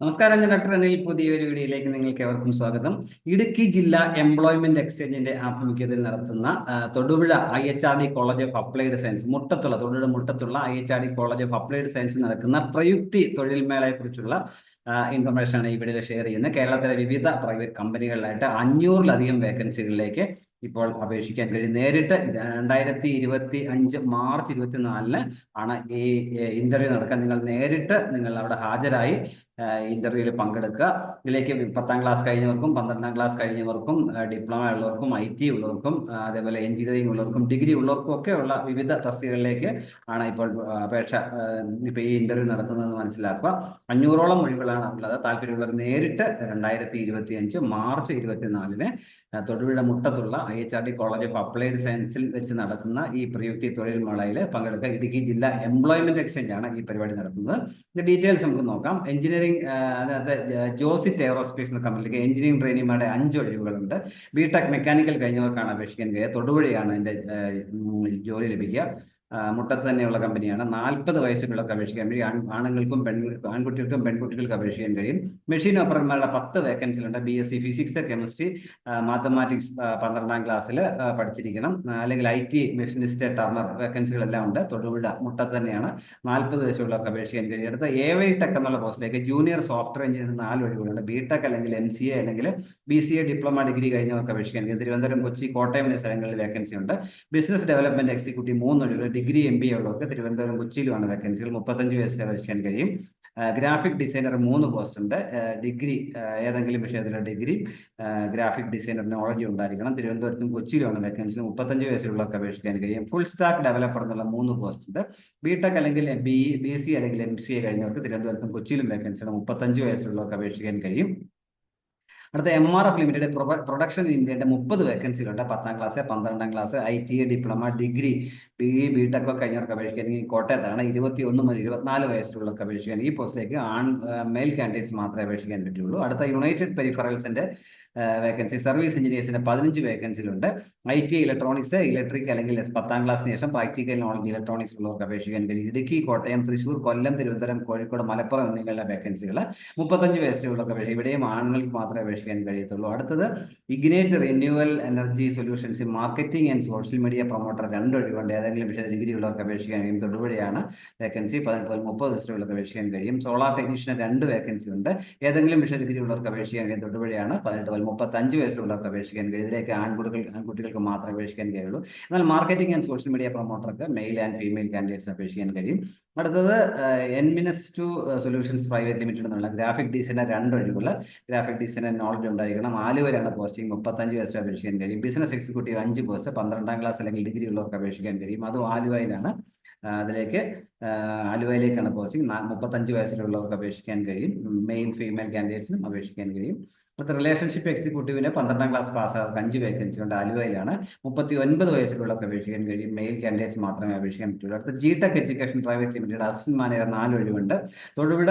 നമസ്കാരം ഞാൻ ഡോക്ടർ അനിൽ. പുതിയൊരു വീഡിയോയിലേക്ക് നിങ്ങൾക്ക് ഏവർക്കും സ്വാഗതം. ഇടുക്കി ജില്ലാ എംപ്ലോയ്മെന്റ് എക്സ്ചേഞ്ചിന്റെ ആഭിമുഖ്യത്തിൽ നടത്തുന്ന Thodupuzha I H R D college of applied science മുട്ടത്തുള്ള Thodupuzha മുട്ടത്തുള്ള I H R D college of applied science നടക്കുന്ന പ്രയുക്തി തൊഴിൽ മേളയെ കുറിച്ചുള്ള ഇൻഫർമേഷൻ ആണ് ഈ വീഡിയോയിൽ ഷെയർ ചെയ്യുന്നത്. കേരളത്തിലെ വിവിധ പ്രൈവറ്റ് കമ്പനികളിലായിട്ട് അഞ്ഞൂറിലധികം വേക്കൻസികളിലേക്ക് ഇപ്പോൾ അപേക്ഷിക്കാൻ കഴിയും. നേരിട്ട് രണ്ടായിരത്തി ഇരുപത്തി അഞ്ച് മാർച്ച് ഇരുപത്തിനാലിന് ആണ് ഈ ഇന്റർവ്യൂ നടക്കാൻ. നിങ്ങൾ നേരിട്ട് നിങ്ങൾ അവിടെ ഹാജരായി ഇന്റർവ്യൂവിൽ പങ്കെടുക്കുക ഇതിലേക്ക് പത്താം ക്ലാസ് കഴിഞ്ഞവർക്കും പന്ത്രണ്ടാം ക്ലാസ് കഴിഞ്ഞവർക്കും ഡിപ്ലോമ ഉള്ളവർക്കും ഐ ടി ഉള്ളവർക്കും അതേപോലെ എഞ്ചിനീയറിംഗ് ഉള്ളവർക്കും ഡിഗ്രി ഉള്ളവർക്കും ഒക്കെ ഉള്ള വിവിധ തസ്തികകളിലേക്ക് ആണ് ഇപ്പോൾ അപേക്ഷ ഇപ്പോൾ ഇപ്പൊ ഈ ഇന്റർവ്യൂ നടത്തുന്നത് മനസ്സിലാക്കുക. അഞ്ഞൂറോളം ഒഴിവുകളാണ് ഉള്ളത്. താല്പര്യമുള്ളവർ നേരിട്ട് രണ്ടായിരത്തി ഇരുപത്തി അഞ്ച് മാർച്ച് ഇരുപത്തിനാലിന് Thodupuzha മുട്ടത്തുള്ള I H R D college of applied സയൻസിൽ വെച്ച് നടക്കുന്ന ഈ പ്രയുക്തി തൊഴിൽ മേളയിൽ പങ്കെടുക്കുക. ഇടുക്കി ജില്ലാ എംപ്ലോയ്മെന്റ് എക്സ്ചേഞ്ച് ആണ് ഈ പരിപാടി നടത്തുന്നത്. ഡീറ്റെയിൽസ് നമുക്ക് നോക്കാം. എഞ്ചിനീയറിംഗ് അതിനകത്ത് ജോസിറ്റ് എയറോസ്പേസ് എന്ന കമ്പനിയിലേക്ക് എഞ്ചിനീയറിംഗ് ട്രെയിനിമാരുടെ അഞ്ച് ഒഴിവുകളുണ്ട്. ബിടെക് മെക്കാനിക്കൽ കഴിഞ്ഞവർക്കാണ് അപേക്ഷിക്കാൻ കഴിയുക. തൊടുപുഴയാണ് എന്റെ ജോലി ലഭിക്കുക. മുട്ടത്ത് തന്നെയുള്ള കമ്പനിയാണ്. നാൽപ്പത് വയസ്സിനുള്ളവർക്ക് അപേക്ഷിക്കാൻ കഴിയും ആണുങ്ങൾക്കും പെൺകുട്ടികൾക്കും ആൺകുട്ടികൾക്കും പെൺകുട്ടികൾക്ക് അപേക്ഷിക്കാൻ കഴിയും. മെഷീൻ ഓപ്പറന്മാരുടെ പത്ത് വേക്കൻസിലുണ്ട് B S C physics chemistry mathematics പന്ത്രണ്ടാം ക്ലാസ്സിൽ പഠിച്ചിരിക്കണം. അല്ലെങ്കിൽ ഐ ടി മെഷീനിസ്റ്റ് ടർണർ വേക്കൻസികളെല്ലാം ഉണ്ട്. തൊടുപുഴ മുട്ടത്ത് തന്നെയാണ്. നാൽപ്പത് വയസ്സുള്ളവർക്ക് അപേക്ഷിക്കാൻ കഴിയും. അടുത്ത എ വൈ ടെക് എന്നുള്ള പോസ്റ്റിലേക്ക് ജൂനിയർ സോഫ്റ്റ്വെയർ എഞ്ചിനീയർ നാല് ഒഴിവുകളുണ്ട് ബി ടെക് അല്ലെങ്കിൽ എം സി എ അല്ലെങ്കിൽ B C A diploma degree കഴിഞ്ഞവർക്ക് അപേക്ഷിക്കാൻ കഴിയും. തിരുവനന്തപുരം കൊച്ചി കോട്ടയം എന്നീ സ്ഥലങ്ങളിൽ വേക്കൻസി ഉണ്ട് ബിസിനസ് ഡെവലപ്മെന്റ് എക്സിക്യൂട്ടീവ് മൂന്ന് ഒഴിവുകൾ ഡിഗ്രി എം ബി ഉള്ളവർക്ക് തിരുവനന്തപുരം കൊച്ചിയിലുമാണ് വേക്കൻസികൾ മുപ്പത്തഞ്ച് വയസ്സിൽ അപേക്ഷിക്കാൻ കഴിയും. ഗ്രാഫിക് ഡിസൈനർ മൂന്ന് പോസ്റ്റ് ഉണ്ട്. ഡിഗ്രി ഏതെങ്കിലും വിഷയത്തിലെ ഡിഗ്രി ഗ്രാഫിക് ഡിസൈനർ നോളജ് ഉണ്ടായിരിക്കണം. തിരുവനന്തപുരത്തും കൊച്ചിയിലുമാണ് വേക്കൻസി മുപ്പത്തഞ്ച് വയസ്സിലുള്ളവർക്ക് അപേക്ഷിക്കാൻ കഴിയും. ഫുൾ സ്റ്റാക്ക് ഡെവലപ്പർ എന്നുള്ള മൂന്ന് പോസ്റ്റ് ഉണ്ട്. ബിടെക് അല്ലെങ്കിൽ ബി ബി എസ് സി അല്ലെങ്കിൽ എം സി എ കഴിഞ്ഞവർക്ക് തിരുവനന്തപുരത്തും കൊച്ചിയിലും വേക്കൻസി ഉണ്ട്. മുപ്പത്തഞ്ച് വയസ്സിലുള്ളവർക്ക് അപേക്ഷിക്കാൻ കഴിയും. അടുത്ത M R F limited production ഇന്ത്യയുടെ മുപ്പത് വേക്കൻസികളുണ്ട് പത്താം ക്ലാസ് പന്ത്രണ്ടാം class I T diploma degree B E B tech ഒക്കെ കഴിഞ്ഞവർക്ക് അപേക്ഷിക്കാൻ ഈ കോട്ടയത്താണ്. ഇരുപത്തി ഒന്ന് മുതൽ ഇരുപത്തിനാല് വയസ്സിലുള്ളവർക്ക് അപേക്ഷിക്കാൻ ഈ പോസ്റ്റിലേക്ക് ആൺ മെയിൽ കാൻഡിഡേറ്റ്സ് മാത്രമേ അപേക്ഷിക്കാൻ പറ്റുള്ളൂ. അടുത്ത യുണൈറ്റഡ് പെരിഫറൽസിന്റെ വേക്കൻസി സർവീസ് എഞ്ചിനീയേഴ്സിന് പതിനഞ്ച് വേക്കൻസികളുണ്ട് ഐ ടി ഇലക്ട്രോണിക്സ് ഇലക്ട്രിക് അല്ലെങ്കിൽ പത്താം ക്ലാസ്സിന് ശേഷം പ്രാക്ടിക്കൽ നോളജ് ഇലക്ട്രോണിക്സ് ഉള്ളവർക്ക് അപേക്ഷിക്കാൻ കഴിയും. ഇടുക്കി കോട്ടയം തൃശൂർ കൊല്ലം തിരുവനന്തപുരം കോഴിക്കോട് മലപ്പുറം എന്നിവയുള്ള വേക്കൻസികൾ മുപ്പത്തഞ്ച് വയസ്സിലുള്ളവർക്ക് അപേക്ഷിക്കും ഇവിടെയും ആണുങ്ങൾക്ക് മാത്രമേ അപേക്ഷിക്കാൻ കഴിയത്തുള്ളൂ. അടുത്തത് ignite renewal energy solutions marketing and social media promoter രണ്ട് ഒഴിവുണ്ട് ഏതെങ്കിലും വിഷയ ഡിഗ്രി ഉള്ളവർക്ക് അപേക്ഷിക്കാൻ കഴിയും. തൊടുപുഴയാണ് വേക്കൻസി പതിനെട്ട് മുതൽ മുപ്പത് വയസ്സിലുള്ളവർക്ക് അപേക്ഷിക്കാൻ കഴിയും. സോളാർ ടെക്നീഷ്യന് രണ്ട് വേക്കൻസി ഉണ്ട്. ഏതെങ്കിലും വിഷയ ഡിഗ്രി ഉള്ളവർക്ക് അപേക്ഷിക്കാൻ കഴിയും. തൊടുപുഴയാണ് പതിനെട്ട് മുതൽ മുപ്പത്തഞ്ച് വയസ്സിലുള്ളവർക്ക് അപേക്ഷിക്കാൻ കഴിയും. ഇതിലേക്ക് ആൺകുട്ടികൾ ആൺകുട്ടികൾക്ക് മാത്രമേ അപേക്ഷിക്കാൻ കഴിയുള്ളൂ. എന്നാൽ മാർക്കറ്റിംഗ് ആൻഡ് സോഷ്യൽ മീഡിയ പ്രൊമോട്ടർക്ക് മെയിൽ ആൻഡ് ഫീമെയിൽ കാൻഡിഡേറ്റ്സ് അപേക്ഷിക്കാൻ കഴിയും. അടുത്തത് N N minus two solutions private limited എന്നുള്ള ഗ്രാഫിക് ഡിസൈനർ രണ്ട് ഒഴിവുള്ള ഗ്രാഫിക് ഡിസൈനർ നോളജ് ഉണ്ടായിരിക്കണം. ആലുവയിലാണ് പോസ്റ്റിംഗ് മുപ്പത്തഞ്ച് വയസ്സിൽ അപേക്ഷിക്കാൻ കഴിയും. ബിസിനസ് എക്സിക്യൂട്ടീവ് അഞ്ച് പോസ്റ്റ് പന്ത്രണ്ടാം ക്ലാസ് അല്ലെങ്കിൽ ഡിഗ്രി ഉള്ളവർക്ക് അപേക്ഷിക്കാൻ കഴിയും. അതും ആലുവയിലാണ്. അതിലേക്ക് ആലുവയിലേക്കാണ് പോസ്റ്റിംഗ് മുപ്പത്തഞ്ച് വയസ്സിലുള്ളവർക്ക് അപേക്ഷിക്കാൻ കഴിയും. മെയിൽ ഫീമെയിൽ കാൻഡിഡേറ്റ്സിനും അപേക്ഷിക്കാൻ കഴിയും. അടുത്ത റിലേഷൻഷിപ്പ് എക്സിക്യൂട്ടീവിന് പന്ത്രണ്ടാം ക്ലാസ് പാസ്സാർക്ക് അഞ്ച് വേക്കൻസി ഉണ്ട് ആലുവയിലാണ് മുപ്പത്തി ഒൻപത് വയസ്സിലുള്ളവർക്ക് അപേക്ഷിക്കാൻ കഴിയും. മെയിൽ കാൻഡിഡേറ്റ്സ് മാത്രമേ അപേക്ഷിക്കാൻ പറ്റുള്ളൂ. അടുത്ത G tech education private limited assistant manager നാല് ഒഴിവുണ്ട്. തൊടുപുഴ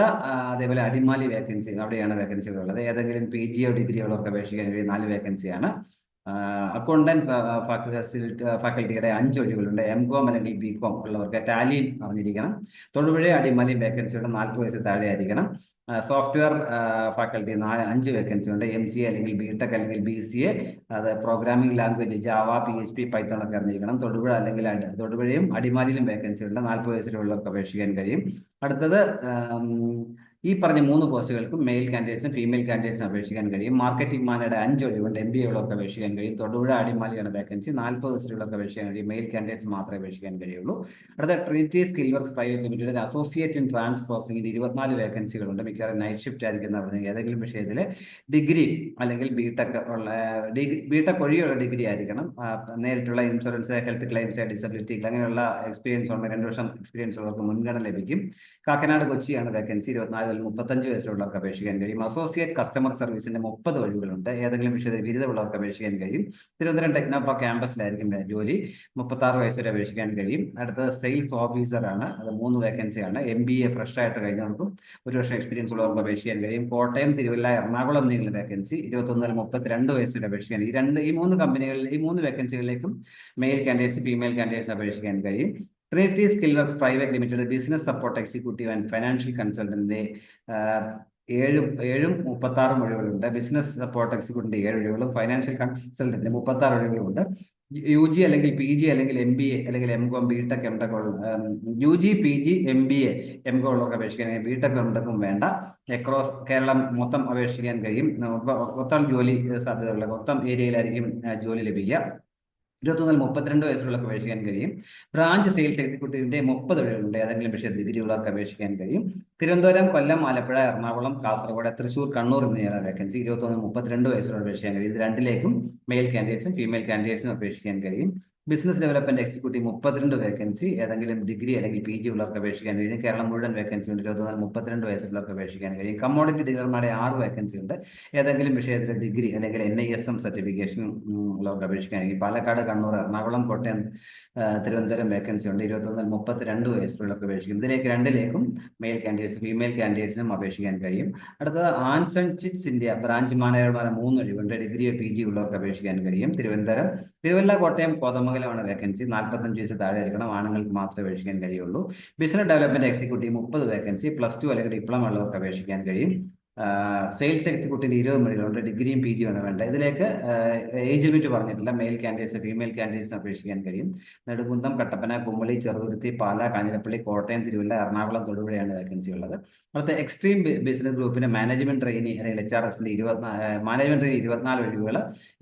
അതേപോലെ അടിമാലി വേക്കൻസി അവിടെയാണ് വേക്കൻസികൾ ഉള്ളത്. ഏതെങ്കിലും പി ജിയോ ഡിഗ്രിയോ ഉള്ളവർക്ക് അപേക്ഷിക്കാൻ കഴിയും. നാല് വേക്കൻസിയാണ് അക്കൗണ്ടന്റ് ഫാക്കൽറ്റി ഫാക്കൽറ്റിയുടെ അഞ്ച് ഒഴിവുകളുണ്ട്. എം കോം അല്ലെങ്കിൽ ബി കോം ഉള്ളവർക്ക് ടാലിയും അറിഞ്ഞിരിക്കണം. തൊടുപുഴ അടിമാലി വേക്കൻസിയുടെ നാൽപ്പത് വയസ്സ് താഴെ ആയിരിക്കണം സോഫ്റ്റ്വെയർ ഫാക്കൽറ്റി നാല് അഞ്ച് വേക്കൻസി ഉണ്ട്. എം സി എ അല്ലെങ്കിൽ ബി ടെക് അല്ലെങ്കിൽ ബി സി എ അത് programming language java P H P python ഒക്കെ അറിഞ്ഞിരിക്കണം. തൊടുപുഴ അല്ലെങ്കിൽ തൊടുപുഴയും അടിമാലിയിലും വേക്കൻസി ഉണ്ട്. നാൽപ്പത് വയസ്സിലുള്ളവർക്ക് അപേക്ഷിക്കാൻ കഴിയും. അടുത്തത് ഈ പറഞ്ഞ മൂന്ന് പോസ്റ്റുകൾക്കും മെയിൽ കാൻഡിഡേറ്റ്സും ഫീമെയിൽ കാൻഡിഡേറ്റ്സും അപേക്ഷിക്കാൻ കഴിയും. മാർക്കറ്റിംഗ് മാനയുടെ അഞ്ച് ഒഴിവുണ്ട്. എം ബി ഉള്ളവർക്ക് അപേക്ഷിക്കാൻ കഴിയും. തൊടുപുഴ അടിമാലിയാണ് വേക്കൻസി നാൽപ്പത് വയസ്സിലുള്ളവർക്ക് അപേക്ഷിക്കാൻ കഴിയും. മെയിൽ കാൻഡിഡേറ്റ്സ് മാത്രമേ അപേക്ഷിക്കാൻ കഴിയുള്ളൂ. അടുത്ത trinity skill works private limited associate in trans പ്രോസസിംഗിൽ ഇരുപത്തിനാല് വേക്കൻസികളുണ്ട് മിക്കവാറും നൈറ്റ് ഷിഫ്റ്റ് ആയിരിക്കുന്ന ഏതെങ്കിലും വിഷയത്തിൽ ഡിഗ്രി അല്ലെങ്കിൽ ബിടെക് ഉള്ള ഡിഗ്രി ബിടെക് ഒഴിയുള്ള ഡിഗ്രി ആയിരിക്കണം. നേരിട്ടുള്ള ഇൻഷുറൻസ് ഹെൽത്ത് ക്ലെയിംസ് ഡിസബിലിറ്റി അങ്ങനെയുള്ള എക്സ്പീരിയൻസ് ഉള്ള രണ്ട് വർഷം എക്സ്പീരിയൻസ് ഉള്ളവർക്ക് മുൻഗണന ലഭിക്കും. കാക്കനാട് കൊച്ചിയാണ് വേക്കൻസി ഇരുപത്തിനാല് മുതൽ മുപ്പത്തഞ്ച് വയസ്സുള്ളവർക്ക് അപേക്ഷിക്കാൻ കഴിയും. അസോസിയേറ്റ് കസ്റ്റമർ സർവീസിന്റെ മുപ്പത് ഒഴിവുകളുണ്ട്. ഏതെങ്കിലും വിഷയത്തിൽ ബിരുദമുള്ളവർക്ക് അപേക്ഷിക്കാൻ കഴിയും. തിരുവനന്തപുരം ടെക്നോപ്പ ക്യാമ്പസിലായിരിക്കും ജോലി. മുപ്പത്തി ആറ് വയസ്സുവരെ അപേക്ഷിക്കാൻ കഴിയും. അടുത്ത സെയിൽസ് ഓഫീസറാണ് അത് മൂന്ന് വേക്കൻസിയാണ് എം ബി എ ഫ്രഷ് ആയിട്ട് കഴിഞ്ഞവർക്കും ഒരു വർഷം എക്സ്പീരിയൻസ് ഉള്ളവർക്ക് അപേക്ഷിക്കാൻ കഴിയും. കോട്ടയം തിരുവല്ല എറണാകുളം നീങ്ങുന്ന വേക്കൻസി ഇരുപത്തൊന്ന് മുതൽ മുപ്പത്തിരണ്ട് വയസ്സുവരെ അപേക്ഷിക്കാൻ ഈ രണ്ട് ഈ മൂന്ന് കമ്പനികളിൽ ഈ മൂന്ന് വേക്കൻസികളിലേക്കും മെയിൽ കാൻഡിഡേറ്റ്സ് ഫീമെയിൽ കാൻഡിഡേറ്റ്സ് അപേക്ഷിക്കാൻ കഴിയും. Trinity skill works private limited business support executive and financial consultant ഏഴും ഏഴും മുപ്പത്തി ആറും ഒഴിവുകളുണ്ട്. ബിസിനസ് സപ്പോർട്ട് എക്സിക്യൂട്ടീവിന്റെ ഏഴ് ഒഴിവുകളും ഫൈനാൻഷ്യൽ കൺസൾട്ടന്റ് മുപ്പത്തി ആറ് ഒഴിവുകളുണ്ട്. യു ജി അല്ലെങ്കിൽ പി ജി അല്ലെങ്കിൽ എം ബി എ അല്ലെങ്കിൽ M com B tech M tech U G P G M B A M com ഉള്ളവർക്ക് അപേക്ഷിക്കാൻ ബി ടെക് എം ടെക്കും വേണ്ട. അക്രോസ് കേരളം മൊത്തം അപേക്ഷിക്കാൻ കഴിയും. മൊത്തം ജോലി സാധ്യതയുള്ള മൊത്തം ഏരിയയിലായിരിക്കും ജോലി ലഭിക്കുക. ഇരുപത്തൊന്ന് മുതൽ മുപ്പത്തിരണ്ട് വയസ്സുള്ളവർക്ക് അപേക്ഷിക്കാൻ കഴിയും. ബ്രാഞ്ച് സെയിൽസ് എക്സിക്യൂട്ടീവിന്റെ മുപ്പത് ഒഴിവുണ്ട് ഏതെങ്കിലും വിഷയ ഡിഗ്രി ഉള്ളവർക്ക് അപേക്ഷിക്കാൻ കഴിയും. തിരുവനന്തപുരം കൊല്ലം ആലപ്പുഴ എറണാകുളം കാസർഗോഡ് തൃശൂർ കണ്ണൂർ എന്നിവയാണ് വേക്കൻസി ഇരുപത്തൊന്ന് മുപ്പത്തിരണ്ട് വയസ്സുള്ള അപേക്ഷിക്കാൻ കഴിയും. ഇത് രണ്ടിലേക്കും മെയിൽ കാൻഡിഡേറ്റ്സും ഫീമെയിൽ കാൻഡിഡേറ്റ്സും അപേക്ഷിക്കാൻ കഴിയും. ബിസിനസ് ഡെവലപ്മെന്റ് എക്സിക്യൂട്ടീവ് മുപ്പത്തിരണ്ട് വേക്കൻസി ഏതെങ്കിലും ഡിഗ്രി അല്ലെങ്കിൽ പി ജി ഉള്ളവർക്ക് അപേക്ഷിക്കാൻ കഴിയും. കേരളം മുഴുവൻ വേക്കൻസി ഉണ്ട്. ഇരുപത്തിനാല് മുപ്പത്തിരണ്ട് വയസ്സുള്ളവർക്ക് അപേക്ഷിക്കാൻ കഴിയും. കമ്മോഡിറ്റി ഡീലർമാരുടെ ആറ് വേക്കൻസി ഉണ്ട്. ഏതെങ്കിലും വിഷയത്തിൽ ഡിഗ്രി അല്ലെങ്കിൽ N I S M certification ഉള്ളവർക്ക് അപേക്ഷിക്കാൻ കഴിയും. പാലക്കാട് കണ്ണൂർ എറണാകുളം കോട്ടയം തിരുവനന്തപുരം വേക്കൻസി ഉണ്ട്. ഇരുപത്തിനാല് മുപ്പത്തിരണ്ട് വയസ്സുള്ളവർക്ക് അപേക്ഷിക്കും. ഇതിലേക്ക് രണ്ടിലേക്കും മെയിൽ കാൻഡിഡേറ്റ്സ് ഫീമെയിൽ കാൻഡിഡേറ്റ്സിനും അപേക്ഷിക്കാൻ കഴിയും. അടുത്തത് ആൻസൺ ചിറ്റ്സ് ഇന്ത്യ. ബ്രാഞ്ച് മാനേജർമാരെ മൂന്ന് ഒഴിവുണ്ട്. ഡിഗ്രി പി ജി ഉള്ളവർക്ക് അപേക്ഷിക്കാൻ കഴിയും. തിരുവനന്തപുരം തിരുവല്ല കോട്ടയം കോതമംഗലമാണ് വേക്കൻസി നാൽപ്പത്തഞ്ച് വയസ്സ് താഴെ ആയിരിക്കണം ആണുങ്ങൾക്ക് മാത്രമേ അപേക്ഷിക്കാൻ കഴിയുള്ളൂ. ബിസിനസ് ഡെവലപ്മെന്റ് എക്സിക്യൂട്ടീവ് മുപ്പത് വേക്കൻസി പ്ലസ് ടു അല്ലെങ്കിൽ ഡിപ്ലോമ ഉള്ളവർക്ക് അപേക്ഷിക്കാൻ കഴിയും. സെയിൽസ് എക്സിക്യൂട്ടീവിന് ഇരുപത് മണിയിലുണ്ട് ഡിഗ്രിയും പി ജിയും ആണ് വേണ്ടത്. ഇതിലേക്ക് ഏജ് ലിമിറ്റ് പറഞ്ഞിട്ടില്ല. മെയിൽ കാൻഡിഡേറ്റ്സ് ഫീമെയിൽ കാൻഡിഡേറ്റ്സിന് അപേക്ഷിക്കാൻ കഴിയും. നെടുകുന്തം കട്ടപ്പന കുമ്പളി ചെറുതുരുത്തി പാല കാഞ്ഞിരപ്പള്ളി കോട്ടയം തിരുവല്ല എറണാകുളം തൊടുപുഴയാണ് വേക്കൻസി ഉള്ളത്. അടുത്ത എക്സ്ട്രീം ബിസിനസ് ഗ്രൂപ്പിന് മാനേജ്മെന്റ് ട്രെയിനി അല്ലെങ്കിൽ എച്ച് ആർ എസിന്റെ ഇരുപത്തിനാല് മാനേജ്മെന്റ് ട്രെയിനി ഇരുപത്തിനാല് ഒഴിവുകൾ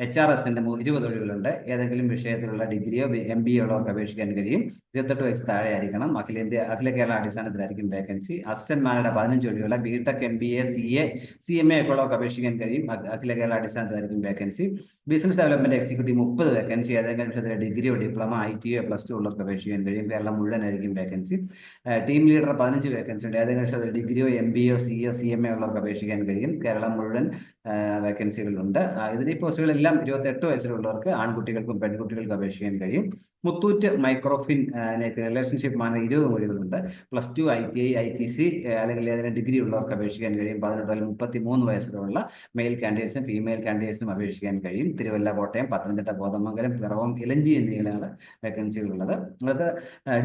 എച്ച് ആർ എസിന്റെ ഇരുപത് ഒഴിവുകളുണ്ട്. ഏതെങ്കിലും വിഷയത്തിലുള്ള ഡിഗ്രിയോ എം ബി ഉള്ളവർക്ക് അപേക്ഷിക്കാൻ കഴിയും. ഇരുപത്തെട്ട് വയസ്സ് താഴെ ആയിരിക്കണം അഖിലേന്ത്യ അഖില കേരള അടിസ്ഥാനത്തിലായിരിക്കും വേക്കൻസി അസിസ്റ്റന്റ് മാനേജർ പതിനഞ്ച് ഒഴിവുകൾ B tech M B A C A C M A ഒക്കെ ഉള്ളവർക്ക് അപേക്ഷിക്കാൻ കഴിയും. അഖ- അഖില കേരള അടിസ്ഥാനത്തിലായിരിക്കും വേക്കൻസി ബിസിനസ് ഡെവലപ്മെന്റ് എക്സിക്യൂട്ടീവ് മുപ്പത് വേക്കൻസി ഏതെങ്കിലും വിഷയത്തിലെ ഡിഗ്രിയോ ഡിപ്ലോമ ഐ ടിയോ പ്ലസ് ടു ഉള്ളവർക്ക് അപേക്ഷിക്കാൻ കഴിയും. കേരളം മുഴുവനായിരിക്കും വേക്കൻസി ടീം ലീഡർ പതിനഞ്ച് വേക്കൻസി ഉണ്ട്. ഏതെങ്കിലും വിഷയത്തിൽ ഡിഗ്രിയോ M B O C O C M A ഉള്ളവർക്ക് അപേക്ഷിക്കാൻ കഴിയും. കേരളം മുഴുവൻ വേക്കൻസികളുണ്ട് ഇതിന് ഈ പോസ്റ്റുകളെല്ലാം ഇരുപത്തെട്ട് വയസ്സിലുള്ളവർക്ക് ആൺകുട്ടികൾക്കും പെൺകുട്ടികൾക്കും അപേക്ഷിക്കാൻ കഴിയും. മുത്തൂറ്റ് മൈക്രോഫിൻ റിലേഷൻഷിപ്പ് മാനേജർ ഇരുപത് മൊഴികളുണ്ട് plus two I T I I T C അല്ലെങ്കിൽ അതിന് ഡിഗ്രി ഉള്ളവർക്ക് അപേക്ഷിക്കാൻ കഴിയും. പതിനെട്ട് അല്ലെങ്കിൽ മുപ്പത്തി മൂന്ന് വയസ്സിലുള്ള മെയിൽ കാൻഡിഡേറ്റ്സും ഫീമെയിൽ കാൻഡിഡേറ്റ്സും അപേക്ഷിക്കാൻ കഴിയും. തിരുവല്ല കോട്ടയം പത്തനംതിട്ട കോതമംഗലം പിറവം ഇലഞ്ചി എന്നിവയിലാണ് വേക്കൻസികളുള്ളത് അത്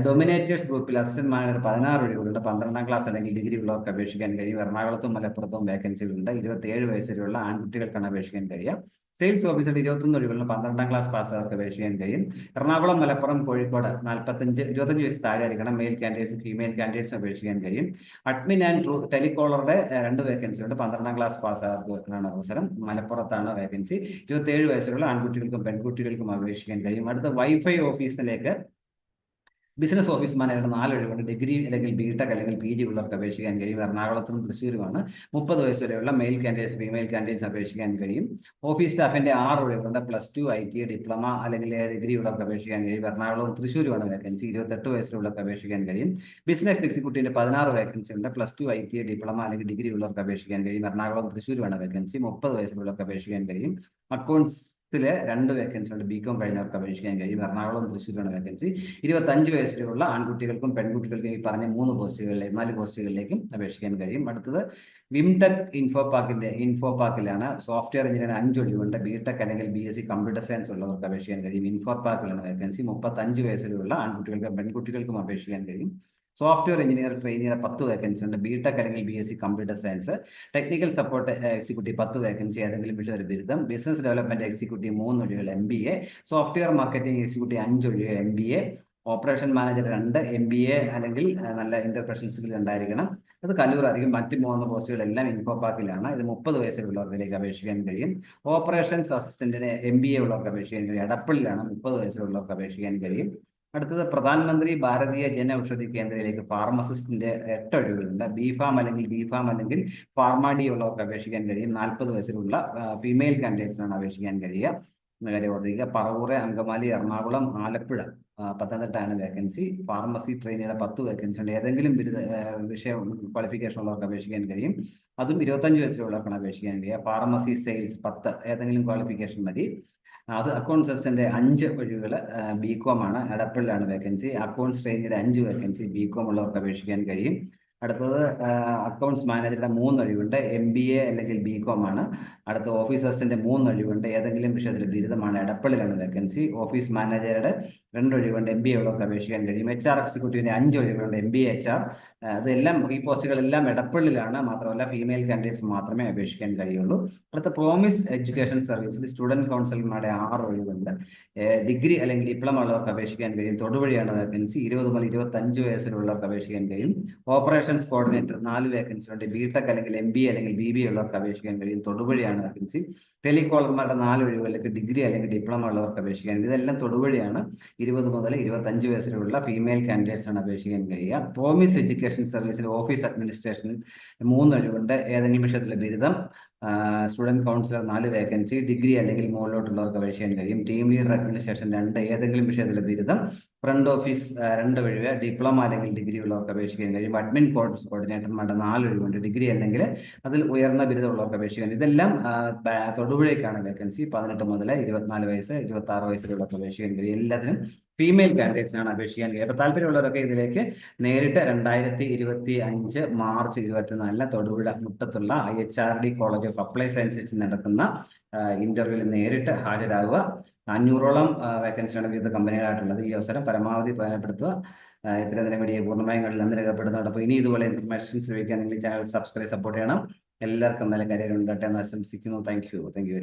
ഡൊമിനേറ്റേഴ്സ് ഗ്രൂപ്പിൽ അസിസ്റ്റന്റ് മാനേജർ പതിനാറ് ഒഴിവുകളുണ്ട്. പന്ത്രണ്ടാം ക്ലാസ് അല്ലെങ്കിൽ ഡിഗ്രി ഉള്ളവർക്ക് അപേക്ഷിക്കാൻ കഴിയും. എറണാകുളത്തും മലപ്പുറത്തും വേക്കൻസികളുണ്ട് ഇരുപത്തിയേഴ് വയസ്സിലുള്ള ആൺകുട്ടികൾക്കാണ് അപേക്ഷിക്കാൻ കഴിയുക. സെയിൽസ് ഓഫീസർ ഇരുപത്തൊന്ന് ഒഴിവുള്ള പന്ത്രണ്ടാം ക്ലാസ് പാസ്സാർക്ക് പ്രവേശിക്കാൻ കഴിയും എറണാകുളം മലപ്പുറം കോഴിക്കോട് നാൽപ്പത്തഞ്ച് ഇരുപത്തഞ്ച് വയസ്സ് താഴെ ആയിരിക്കണം മെയിൽ കാൻഡിഡേറ്റ്സ് ഫീമെയിൽ കാൻഡിഡേറ്റ്സ് അപേക്ഷിക്കാൻ കഴിയും അഡ്മിൻ ആൻഡ് ടെലികോളറുടെ രണ്ട് വേക്കൻസി ഉണ്ട് പന്ത്രണ്ടാം ക്ലാസ് പാസ്സാർക്കാണ് അവസരം. മലപ്പുറത്താണ് വേക്കൻസി ഇരുപത്തേഴ് വയസ്സുള്ള ആൺകുട്ടികൾക്കും പെൺകുട്ടികൾക്കും അപേക്ഷിക്കാൻ കഴിയും. അടുത്ത വൈഫൈ ഓഫീസിലേക്ക് ബിസിനസ് ഓഫീസ് മാനേജർ നാല് ഡിഗ്രി അല്ലെങ്കിൽ ബി ടെക് അല്ലെങ്കിൽ പി ജി ഉള്ളവർക്ക് അപേക്ഷിക്കാൻ കഴിയും. എറണാകുളത്തും തൃശ്ശൂരുമാണ്. മുപ്പത് വയസ്സ് വരെയുള്ള മെയിൽ കാൻഡിഡേറ്റ്സ് ഫീമെയിൽ കാൻഡിഡേറ്റ്സ് അപേക്ഷിക്കാൻ കഴിയും. ഓഫീസ് സ്റ്റാഫിന്റെ ആറ് ഒഴിവുണ്ട് plus two I T diploma അല്ലെങ്കിൽ ഡിഗ്രി ഉള്ളവർക്ക് അപേക്ഷിക്കാൻ കഴിയും. എറണാകുളവും തൃശ്ശൂരുമാണ് വേക്കൻസി ഇരുപത്തെട്ട് വയസ്സിലുള്ളവർക്ക് അപേക്ഷിക്കാൻ കഴിയും. ബിസിനസ് എക്സിക്യൂട്ടീവിന്റെ പതിനാറ് വേക്കൻസി ഉണ്ട്. Plus two I T diploma അല്ലെങ്കിൽ ഡിഗ്രി ഉള്ളവർക്ക് അപേക്ഷിക്കാൻ കഴിയും. എറണാകുളം തൃശ്ശൂരുമാണ് വേക്കൻസി മുപ്പത് വയസ്സിലുള്ളവർക്ക് അപേക്ഷിക്കാൻ കഴിയും. അക്കൗണ്ട്സ് ത്തിൽ രണ്ട് വേക്കൻസി ഉണ്ട്. ബി കോം കഴിഞ്ഞവർക്ക് അപേക്ഷിക്കാൻ കഴിയും. എറണാകുളം തൃശ്ശൂരാണ് വേക്കൻസി ഇരുപത്തഞ്ച് വയസ്സിലുള്ള ആൺകുട്ടികൾക്കും പെൺകുട്ടികൾക്കും ഈ പറഞ്ഞ മൂന്ന് പോസ്റ്റുകളിലേക്ക് നാല് പോസ്റ്റുകളിലേക്കും അപേക്ഷിക്കാൻ കഴിയും. അടുത്തത് വിംടെക് ഇൻഫോ പാർക്കിന്റെ ഇൻഫോ പാർക്കിലാണ് സോഫ്റ്റ്വെയർ എഞ്ചിനീയർ അഞ്ച് ബി ടെക് അല്ലെങ്കിൽ B S C computer science ഉള്ളവർക്ക് അപേക്ഷിക്കാൻ കഴിയും. ഇൻഫോ പാർക്കിലാണ് വേക്കൻസി മുപ്പത്തഞ്ച് വയസ്സിലുള്ള ആൺകുട്ടികൾക്കും പെൺകുട്ടികൾക്കും അപേക്ഷിക്കാൻ കഴിയും. സോഫ്റ്റ്വെയർ എഞ്ചിനീയർ ട്രെയിനിയുടെ പത്ത് വേക്കൻസി ഉണ്ട്. ബി ടെക് അല്ലെങ്കിൽ B S C computer science technical support executive പത്ത് വേക്കൻസി ഏതെങ്കിലും വിഷയം ഒരു ബിരുദം. ബിസിനസ് ഡെവലപ്മെന്റ് എക്സിക്യൂട്ടീവ് മൂന്ന് ഒഴിവുകൾ M B A software marketing executive അഞ്ച് ഒഴികൾ M B A operation manager രണ്ട് എം ബി എ അല്ലെങ്കിൽ നല്ല ഇന്റർപ്രഷൻ സ്കിൽ ഉണ്ടായിരിക്കണം. അത് കല്ലൂർ കല്ലൂരായിരിക്കും. മറ്റ് മൂന്ന് പോസ്റ്റുകളെല്ലാം ഇൻഫോ പാർക്കിലാണ് ഇത് മുപ്പത് വയസ്സിലുള്ളവർക്കിലേക്ക് അപേക്ഷിക്കാൻ കഴിയും. ഓപ്പറേഷൻസ് അസിസ്റ്റന്റിന് എം ബി എ ഉള്ളവർക്ക് അപേക്ഷിക്കാൻ കഴിയും. എടപ്പള്ളിലാണ് മുപ്പത് വയസ്സിലുള്ളവർക്ക് അപേക്ഷിക്കാൻ കഴിയും. അടുത്തത് പ്രധാനമന്ത്രി ഭാരതീയ ജന ഔഷധി കേന്ദ്രയിലേക്ക് ഫാർമസിസ്റ്റിന്റെ എട്ട് ഒഴിവുകളുണ്ട് ബി ഫാം അല്ലെങ്കിൽ ബി ഫാം അല്ലെങ്കിൽ ഫാർമാഡി ഉള്ളവർക്ക് അപേക്ഷിക്കാൻ കഴിയും. നാൽപ്പത് വയസ്സിലുള്ള ഫീമെയിൽ കാൻഡിഡേറ്റ്സിനാണ് അപേക്ഷിക്കാൻ കഴിയുക. എന്ന കാര്യം ഓർത്തിരിക്കുക. അങ്കമാലി എറണാകുളം ആലപ്പുഴ ആ, പത്തനംതിട്ടയാണ് വേക്കൻസി ഫാർമസി ട്രെയിനിയുടെ പത്ത് വേക്കൻസി ഉണ്ട്. ഏതെങ്കിലും ബിരുദ വിഷയം ക്വാളിഫിക്കേഷൻ ഉള്ളവർക്ക് അപേക്ഷിക്കാൻ കഴിയും. അതും ഇരുപത്തഞ്ച് വയസ്സിലുള്ളവർക്കാണ് അപേക്ഷിക്കാൻ കഴിയുക. ഫാർമസി സെയിൽസ് പത്ത് ഏതെങ്കിലും ക്വാളിഫിക്കേഷൻ മതി. അത് അക്കൗണ്ട്സ് അസിസ്റ്റന്റ് അഞ്ച് ഒഴിവുകൾ ബി കോം ആണ്. എടപ്പള്ളിലാണ് വേക്കൻസി അക്കൗണ്ട്സ് ട്രെയിനിയുടെ അഞ്ച് വേക്കൻസി ബി കോം ഉള്ളവർക്ക് അപേക്ഷിക്കാൻ കഴിയും. അടുത്തത് അക്കൗണ്ട്സ് മാനേജറുടെ മൂന്ന് ഒഴിവുണ്ട്. എം ബി എ അല്ലെങ്കിൽ ബി കോം ആണ്. അടുത്ത ഓഫീസ് അസിസ്റ്റന്റ് മൂന്ന് ഒഴിവുണ്ട്. ഏതെങ്കിലും വിഷയത്തിൽ ബിരുദമാണ്. എടപ്പള്ളിലാണ് വേക്കൻസി ഓഫീസ് മാനേജറുടെ രണ്ട് ഒഴിവുണ്ട് എം ബി എ ഉള്ളവർക്ക് അപേക്ഷിക്കാൻ കഴിയും എച്ച് ആർ എക്സിക്യൂട്ടീവിന് അഞ്ച് ഒഴിവുണ്ട് എം ബി എച്ച് ആർ അതെല്ലാം ഈ പോസ്റ്റുകളെല്ലാം ഇടപ്പള്ളിലാണ് മാത്രമല്ല ഫീമെയിൽ കാൻഡിഡേറ്റ്സ് മാത്രമേ അപേക്ഷിക്കാൻ കഴിയുള്ളൂ. അടുത്ത പ്രോമിസ് എഡ്യൂക്കേഷൻ സർവീസിൽ സ്റ്റുഡന്റ് കൗൺസിലർമാരുടെ ആറ് ഒഴിവുണ്ട് ഡിഗ്രി അല്ലെങ്കിൽ ഡിപ്ലോമ ഉള്ളവർക്ക് അപേക്ഷിക്കാൻ കഴിയും. തൊടുവഴിയാണ് വേക്കൻസി ഇരുപത് മുതൽ ഇരുപത്തഞ്ച് വയസ്സിലുള്ളവർക്ക് അപേക്ഷിക്കാൻ കഴിയും. ഓപ്പറേഷൻസ് കോർഡിനേറ്റർ നാല് വേക്കൻസി ഉണ്ട് ബിടെക് അല്ലെങ്കിൽ എം ബി അല്ലെങ്കിൽ ബി ബി ഉള്ളവർക്ക് അപേക്ഷിക്കാൻ കഴിയും. തൊടുവഴിയാണ് വേക്കൻസി ടെലികോളർമാരുടെ നാല് ഒഴിവുകളിലേക്ക് ഡിഗ്രി അല്ലെങ്കിൽ ഡിപ്ലോമ ഉള്ളവർക്ക് അപേക്ഷിക്കാൻ കഴിയും. ഇതെല്ലാം തൊടുവഴിയാണ് ഇരുപത് മുതൽ ഇരുപത്തി അഞ്ച് വയസ്സിലുള്ള ഫീമെയിൽ കാൻഡിഡേറ്റ്സ് ആണ് അപേക്ഷിക്കാൻ കഴിയുക. തോമിസ് എഡ്യൂക്കേഷൻ സർവീസിൽ ഓഫീസ് അഡ്മിനിസ്ട്രേഷനിൽ മൂന്ന് ഒഴിവുണ്ട്. ഏതെങ്കിലും വിഷയത്തിലെ ബിരുദം സ്റ്റുഡന്റ് കൗൺസിലർ നാല് വേക്കൻസി ഡിഗ്രി അല്ലെങ്കിൽ മുകളിലോട്ടുള്ളവർക്ക് അപേക്ഷിക്കാൻ കഴിയും. ടീം ലീഡർ അഡ്മിനിസ്ട്രേഷൻ രണ്ട് ഏതെങ്കിലും വിഷയത്തിലെ ബിരുദം ഫ്രണ്ട് ഓഫീസ് രണ്ട് ഒഴിവ് ഡിപ്ലോമ അല്ലെങ്കിൽ ഡിഗ്രി ഉള്ളവർക്ക് അപേക്ഷിക്കാൻ കഴിയും. അഡ്മിൻ കോർഡിനേറ്റർമാരുടെ നാല് ഒഴിവുണ്ട്. ഡിഗ്രി അല്ലെങ്കിൽ അതിൽ ഉയർന്ന ബിരുദമുള്ളവർക്ക് അപേക്ഷിക്കാൻ ഇതെല്ലാം തൊടുപുഴയ്ക്കാണ് വേക്കൻസി പതിനെട്ട് മുതൽ ഇരുപത്തിനാല് വയസ്സ് ഇരുപത്തി ആറ് വയസ്സിലുള്ളവർക്ക് അപേക്ഷിക്കാൻ കഴിയും. എല്ലാത്തിനും ഫീമെയിൽ കാൻഡിഡേറ്റ്സ് ആണ് അപേക്ഷിക്കാൻ കഴിയുക. താല്പര്യമുള്ളവരൊക്കെ ഇതിലേക്ക് നേരിട്ട് രണ്ടായിരത്തി ഇരുപത്തി അഞ്ച് മാർച്ച് ഇരുപത്തിനാലിന് Thodupuzha മുട്ടത്തുള്ള I H R D college of applied സയൻസിൽ നടക്കുന്ന ഇന്റർവ്യൂവിൽ നേരിട്ട് ഹാജരാകുക. അഞ്ഞൂറോളം വേക്കൻസിയാണ് വിവിധ കമ്പനികളായിട്ടുള്ളത്. ഈ അവസരം പരമാവധി പ്രയോജനപ്പെടുത്തുക. ഇത്തരം മീഡിയ പൂർണമായും കണ്ടിൽ നന്ദി രേഖപ്പെടുത്തുന്നുണ്ട് അപ്പോൾ ഇനി ഇതുപോലെ ഇൻഫർമേഷൻസ് ലഭിക്കാൻ ചാനൽ സബ്സ്ക്രൈബ് സപ്പോർട്ട് ചെയ്യണം. എല്ലാവർക്കും നല്ല കരിയർ ഉണ്ടാട്ടെ എന്ന് ആശംസിക്കുന്നു. Thank you thank you